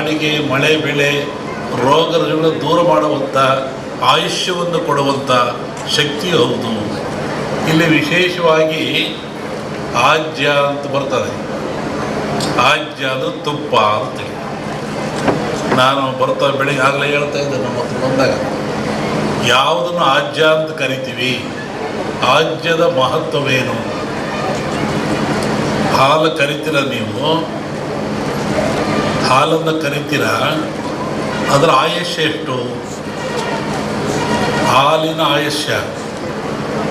ಕಾಡಿಗೆ ಮಳೆ ಬೆಳೆ ರೋಗ ರುಜಿನ ದೂರ ಮಾಡುವಂಥ ಆಯುಷ್ಯವನ್ನು ಕೊಡುವಂಥ ಶಕ್ತಿ ಹೌದು. ಇಲ್ಲಿ ವಿಶೇಷವಾಗಿ ಆಜ್ಯ ಅಂತ ಬರ್ತದೆ. ಆಜ್ಯ ಅದು ತುಪ್ಪ ಅಂತ ನಾನು ಬರ್ತಾ ಬೆಳಿಗ್ಗೆ ಆಗಲೇ ಹೇಳ್ತಾ ಇದ್ದೆ ನಮ್ಮ ಹತ್ರ ಬಂದಾಗ. ಯಾವುದನ್ನು ಆಜ್ಯ ಅಂತ ಕರಿತೀವಿ? ಆಜ್ಯದ ಮಹತ್ವವೇನು? ಹಾಲು ಕರಿತೀರ ನೀವು? ಹಾಲನ್ನು ಕರಿತೀರ? ಅದರ ಆಯುಷ್ಯ ಎಷ್ಟು? ಹಾಲಿನ ಆಯುಷ್ಯ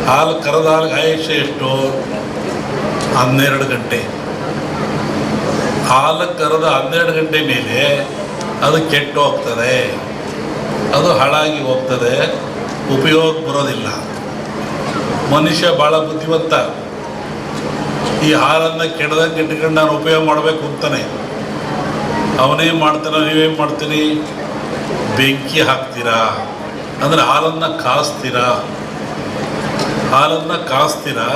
ಹಾಲು ಕರೆದ ಹಾಲಿಗೆ ಆಯುಷ್ಯ ಎಷ್ಟು? ಹನ್ನೆರಡು ಗಂಟೆ. ಹಾಲು ಕರೆದ ಹನ್ನೆರಡು ಗಂಟೆ ಮೇಲೆ ಅದು ಕೆಟ್ಟು ಹೋಗ್ತದೆ. ಅದು ಹಾಳಾಗಿ ಹೋಗ್ತದೆ. ಉಪಯೋಗ ಬರೋದಿಲ್ಲ. ಮನುಷ್ಯ ಭಾಳ ಬುದ್ಧಿವಂತ. ಈ ಹಾಲನ್ನು ಕೆಡದಂಗೆ ಇಟ್ಕೊಂಡು ನಾನು ಉಪಯೋಗ ಮಾಡಬೇಕು ಅಂತಾನೆ. ಅವನೇನು ಮಾಡ್ತಾನೆ ನೀವೇನು ಮಾಡ್ತೀರಿ? ಬೆಂಕಿ ಹಾಕ್ತೀರಾ? ಅಂದರೆ ಹಾಲನ್ನು ಕಾಸ್ತೀರಾ? ಹಾಲನ್ನು ಕಾಸ್ತೀರಾ?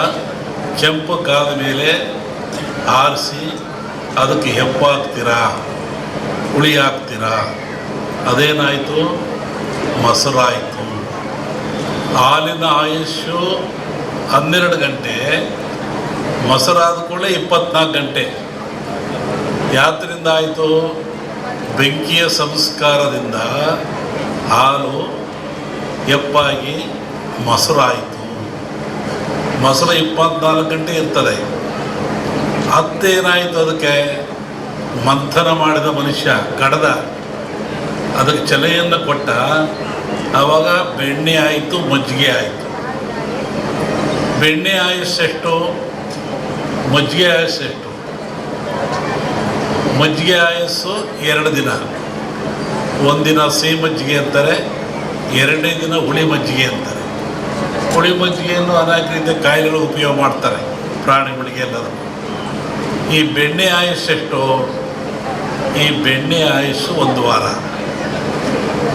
ಕೆಂಪು ಕಾದ ಮೇಲೆ ಆರಿಸಿ ಅದಕ್ಕೆ ಹೆಪ್ಪು ಹಾಕ್ತೀರಾ? ಹುಳಿ ಹಾಕ್ತೀರಾ? ಅದೇನಾಯಿತು? ಮೊಸರಾಯಿತು. ಹಾಲಿನ ಆಯುಷ್ಯು ಹನ್ನೆರಡು ಗಂಟೆ, ಮೊಸರಾದ ಕೂಡಲೇ ಇಪ್ಪತ್ನಾಲ್ಕು ಗಂಟೆ. ಯಾತ್ರಿಂದ ಆಯಿತು? ಬೆಂಕಿಯ ಸಂಸ್ಕಾರದಿಂದ ಹಾಲು ಎಪ್ಪಾಗಿ ಮೊಸರಾಯಿತು. ಮೊಸರು ಇಪ್ಪತ್ನಾಲ್ಕು ಗಂಟೆ ಇರ್ತದೆ. ಅತ್ತೇನಾಯಿತು ಅದಕ್ಕೆ? ಮಂಥನ ಮಾಡಿದ ಮನುಷ್ಯ, ಕಡದ. ಅದಕ್ಕೆ ಚಲೆಯನ್ನು ಕೊಟ್ಟ. ಆವಾಗ ಬೆಣ್ಣೆ ಆಯಿತು, ಮಜ್ಜಿಗೆ ಆಯಿತು. ಬೆಣ್ಣೆ ಆಯಸ್ಸೆಷ್ಟು? ಮಜ್ಜಿಗೆ ಆಯುಸ್ಸೆಷ್ಟು? ಮಜ್ಜಿಗೆ ಆಯಸ್ಸು ಎರಡು ದಿನ. ಒಂದಿನ ಸಿಹಿ ಮಜ್ಜಿಗೆ ಅಂತಾರೆ, ಎರಡನೇ ದಿನ ಹುಳಿ ಮಜ್ಜಿಗೆ ಅಂತಾರೆ. ಹುಳಿ ಮಜ್ಜಿಗೆಯನ್ನು ಅನೇಕ ರೀತಿಯ ಕಾಯಿಲೆಗಳು ಉಪಯೋಗ ಮಾಡ್ತಾರೆ ಪ್ರಾಣಿಗಳಿಗೆ ಎಲ್ಲರೂ. ಈ ಬೆಣ್ಣೆ ಆಯುಸ್ಸೆಷ್ಟು ಈ ಬೆಣ್ಣೆ ಆಯಸ್ಸು ಒಂದು ವಾರ.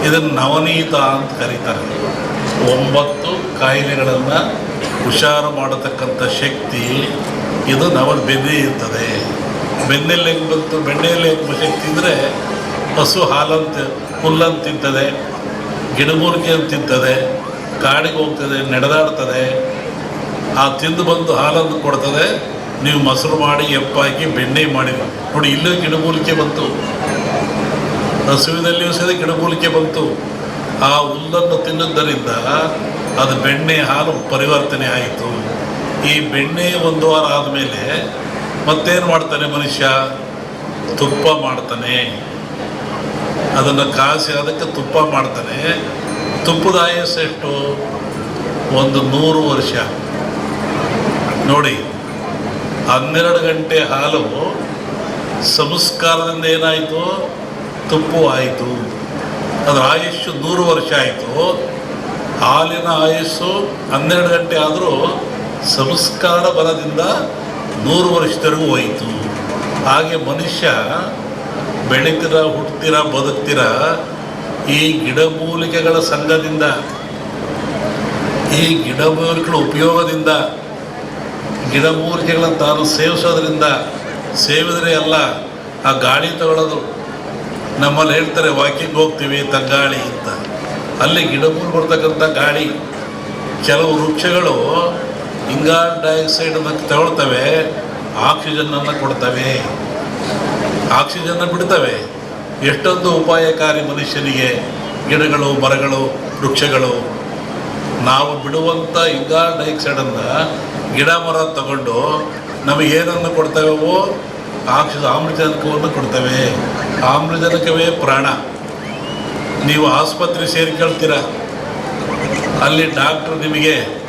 ಇದನ್ನು ನವನೀತ ಅಂತ ಕರೀತಾರೆ. ಒಂಬತ್ತು ಕಾಯಿಲೆಗಳನ್ನು ಹುಷಾರು ಮಾಡತಕ್ಕಂಥ ಶಕ್ತಿ, ಇದು ನವ ಬೆನ್ನೆ ಇರ್ತದೆ. ಬೆನ್ನೆಲ್ಲಿ ಹೆಂಗೆ ಬಂತು? ಬೆಣ್ಣೆಯಲ್ಲೇ ಹೆಂಗೆ ತಿಂದರೆ ಹಸು ಹಾಲಂತ, ಹುಲ್ಲಂತ ತಿಂತದೆ ಗಿಡಮೂಲಿಕೆ ಅಂತ ತಿಂತದೆ, ಕಾಡಿಗೆ ಹೋಗ್ತದೆ, ನಡೆದಾಡ್ತದೆ. ಆ ತಿಂದು ಬಂದು ಹಾಲನ್ನು ಕೊಡ್ತದೆ. ನೀವು ಮೊಸರು ಮಾಡಿ, ಎಪ್ಪಾಕಿ, ಬೆಣ್ಣೆ ಮಾಡಿ. ನೋಡಿ, ಇಲ್ಲೂ ಗಿಡಮೂಲಿಕೆ ಬಂತು. ಹಸುವಿನಲ್ಲಿಯೂ ಸಹ ಗಿಡಮೂಲಿಕೆ ಬಂತು. ಆ ಹುಲ್ಲನ್ನು ತಿನ್ನುವುದರಿಂದ ಅದು ಬೆಣ್ಣೆ ಹಾಲು ಪರಿವರ್ತನೆ ಆಯಿತು. ಈ ಬೆಣ್ಣೆ ಒಂದು ವಾರ ಆದಮೇಲೆ ಮತ್ತೇನು ಮಾಡ್ತಾನೆ ಮನುಷ್ಯ? ತುಪ್ಪ ಮಾಡ್ತಾನೆ. ಅದನ್ನು ಕಾಸಿ ಅದಕ್ಕೆ ತುಪ್ಪ ಮಾಡ್ತಾನೆ. ತುಪ್ಪದ ಆಯಸ್ಸು ಎಷ್ಟು? ಒಂದು ನೂರು ವರ್ಷ. ನೋಡಿ, ಹನ್ನೆರಡು ಗಂಟೆ ಹಾಲು ಸಂಸ್ಕಾರದಿಂದ ಏನಾಯಿತು? ತುಪ್ಪು ಆಯಿತು. ಅದರ ಆಯುಷ್ಯು ನೂರು ವರ್ಷ ಆಯಿತು. ಹಾಲಿನ ಆಯುಸ್ಸು ಹನ್ನೆರಡು ಗಂಟೆ ಆದರೂ ಸಂಸ್ಕಾರ ಬಲದಿಂದ ನೂರು ವರ್ಷದವರೆಗೂ ಹೋಯಿತು. ಹಾಗೆ ಮನುಷ್ಯ ಬೆಳೀತೀರ ಹುಟ್ಟತೀರ ಬದುಕ್ತೀರ ಈ ಗಿಡಮೂಲಿಕೆಗಳ ಸಂಘದಿಂದ, ಈ ಗಿಡಮೂಲಿಕೆಗಳ ಉಪಯೋಗದಿಂದ ಗಿಡಮೂಲಿಕೆಗಳನ್ನು ತಾನು ಸೇವಿಸೋದ್ರಿಂದ ಸೇವಿದರೆ ಎಲ್ಲ ಆ ಗಾಳಿ ತಗೊಳ್ಳೋದು ನಮ್ಮಲ್ಲಿ ಹೇಳ್ತಾರೆ, ವಾಕಿಂಗ್ ಹೋಗ್ತೀವಿ ತಗ್ಗಾಳಿ ಅಂತ. ಅಲ್ಲಿ ಗಿಡಮೂರು ಬರ್ತಕ್ಕಂಥ ಗಾಳಿ, ಕೆಲವು ವೃಕ್ಷಗಳು ಇಂಗಾಲ್ ಡೈಆಕ್ಸೈಡನ್ನು ತಗೊಳ್ತವೆ ಆಕ್ಸಿಜನ್ನನ್ನು ಕೊಡ್ತವೆ. ಆಕ್ಸಿಜನ್ನ ಬಿಡ್ತವೆ. ಎಷ್ಟೊಂದು ಉಪಾಯಕಾರಿ ಮನುಷ್ಯನಿಗೆ ಗಿಡಗಳು, ಮರಗಳು, ವೃಕ್ಷಗಳು. ನಾವು ಬಿಡುವಂಥ ಇಂಗಾಲ್ ಡೈಆಕ್ಸೈಡನ್ನು ಗಿಡ, ಮರ ತಗೊಂಡು ನಮಗೆ ಏನನ್ನು ಕೊಡ್ತವೆವೋ ಆಕ್ಸಿಜನ್ ಆಮ್ಲಜನಕವನ್ನು ಕೊಡ್ತವೆ. ಆಮ್ಲಜನಕವೇ ಪ್ರಾಣ. ನೀವು ಆಸ್ಪತ್ರೆ ಸೇರಿಕೊಳ್ತೀರ ಅಲ್ಲಿ ಡಾಕ್ಟ್ರು ನಿಮಗೆ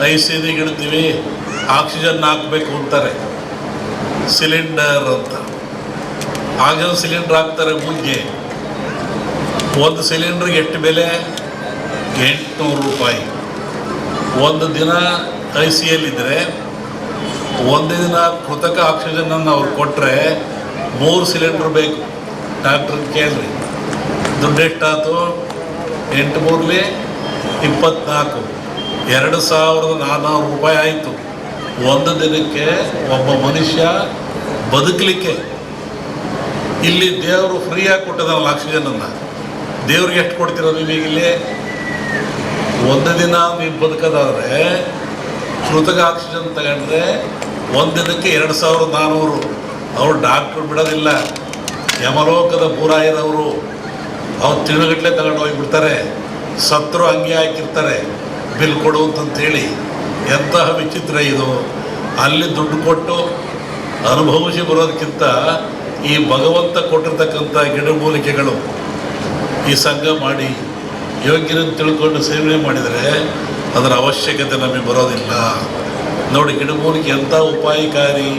ಇಡ್ತೀವಿ ಆಕ್ಸಿಜನ್ ಹಾಕಬೇಕು ಅಂತಾರೆ. ಸಿಲಿಂಡರ್ ಅಂತ. ಆಕ್ಸಿಜನ್ ಸಿಲಿಂಡರ್ ಹಾಕ್ತಾರೆ ಮುಗ್ಗೆ ಒಂದು ಸಿಲಿಂಡ್ರಿಗೆ ಎಷ್ಟು ಬೆಲೆ? ಎಂಟುನೂರು ರೂಪಾಯಿ. ಒಂದು ದಿನ ಐ ಸಿ ಎಲ್ಲಿದ್ದರೆ ಒಂದು ದಿನ ಕೃತಕ ಆಕ್ಸಿಜನನ್ನು ಅವ್ರು ಕೊಟ್ಟರೆ ಮೂರು ಸಿಲಿಂಡ್ರ್ ಬೇಕು. ಡಾಕ್ಟ್ರ್ ಕೇಳ್ರಿ. ದುಡ್ಡು ಎಷ್ಟಾಯ್ತು ಎಂಟು ಮೂರಲಿ, ಇಪ್ಪತ್ನಾಲ್ಕು. ಎರಡು ಸಾವಿರದ ನಾನ್ನೂರು ರೂಪಾಯಿ ಆಯಿತು. ಒಂದು ದಿನಕ್ಕೆ ಒಬ್ಬ ಮನುಷ್ಯ ಬದುಕಲಿಕ್ಕೆ. ಇಲ್ಲಿ ದೇವರು ಫ್ರೀಯಾಗಿ ಕೊಟ್ಟಿದ್ದಾನಲ್ಲ ಆಕ್ಸಿಜನನ್ನು. ದೇವ್ರಿಗೆ ಎಷ್ಟು ಕೊಡ್ತೀರ ನೀವು ಈಗ ಇಲ್ಲಿ? ಒಂದು ದಿನ ನೀವು ಬದುಕೋದಾದರೆ ಕೃತಕ ಆಕ್ಸಿಜನ್ ತಗೊಂಡ್ರೆ ಒಂದು ದಿನಕ್ಕೆ ಎರಡು ಸಾವಿರದ ನಾನ್ನೂರು ಅವ್ರು ಡಾಕ್ಟ್ರು ಬಿಡೋದಿಲ್ಲ. ಯಮಲೋಕದ ಪೂರಾಯದವರು. ಅವ್ರು ತಿಳುಗಟ್ಲೆ ತಗೊಂಡು ಹೋಗಿಬಿಡ್ತಾರೆ. ಸತ್ರು ಹಂಗೆ ಹಾಕಿರ್ತಾರೆ. ಬಿಲ್ ಕೊಡು ಅಂತಂತೇಳಿ ಎಂತಹ ವಿಚಿತ್ರ ಇದು. ಅಲ್ಲಿ ದುಡ್ಡು ಕೊಟ್ಟು ಅನುಭವಿಸಿ ಬರೋದಕ್ಕಿಂತ ಈ ಭಗವಂತ ಕೊಟ್ಟಿರ್ತಕ್ಕಂಥ ಗಿಡಮೂಲಿಕೆಗಳು ಈ ಸಂಘ ಮಾಡಿ ಯೋಗ್ಯರನ್ನು ತಿಳ್ಕೊಂಡು ಸೇವನೆ ಮಾಡಿದರೆ ಅದರ ಅವಶ್ಯಕತೆ ನಮಗೆ ಬರೋದಿಲ್ಲ. ನೋಡಿ ಗಿಡಮೂಲಿಕೆ ಎಂಥ ಉಪಾಯಕಾರಿ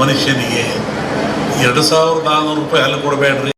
ಮನುಷ್ಯನಿಗೆ. ಎರಡು ಸಾವಿರದ ನಾನ್ನೂರು ರೂಪಾಯಿ ಅಲ್ಲಿ ಕೊಡಬೇಡ್ರಿ.